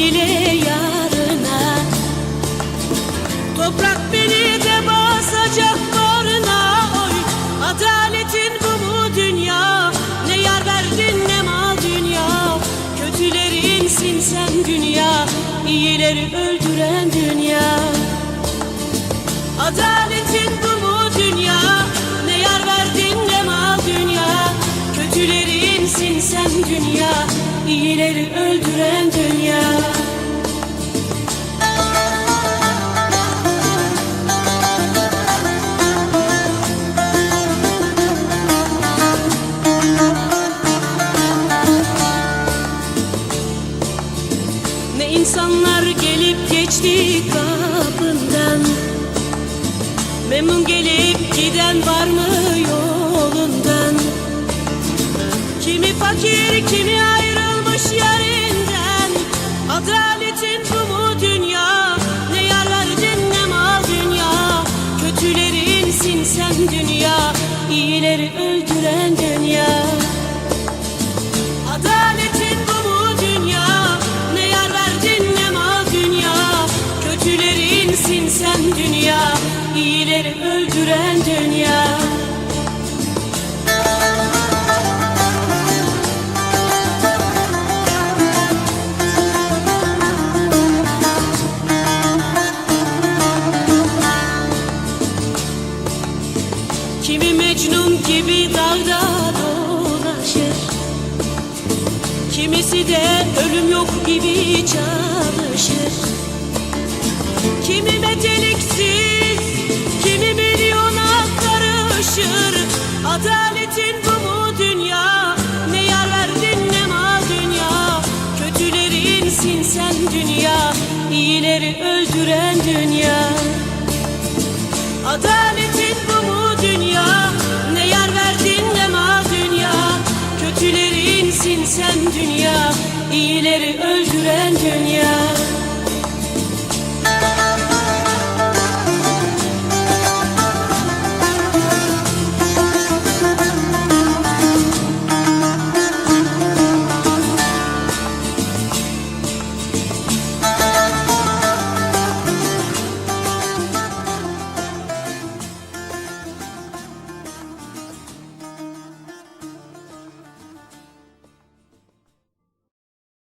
ile yarına. Toprak beni de basacak bağrına oy Adaletin bu mu dünya? Ne yar verdin ne mal dünya? Kötülerinsin sen dünya iyileri öldüren dünya. Adaletin bu Sen dünya iyileri öldüren dünya. Ne insanlar gelip geçti kapından. Memnun gelip dünya? İyileri öldüren dünya. Adaletin bu mu dünya? Ne yar verdin ne mal dünya? Kötülerinsin sen dünya iyileri öldüren dünya Kimi Mecnun gibi dağda dolaşır. Kimisi de ölüm yok gibi çalışır. Kimi meteliksiz, kimi milyona karışır. Adaletin bu mu dünya, ne yar verdin ne mal dünya? Kötülerinsin sen dünya, iyileri öldüren dünya Sen dünya iyileri öldüren dünya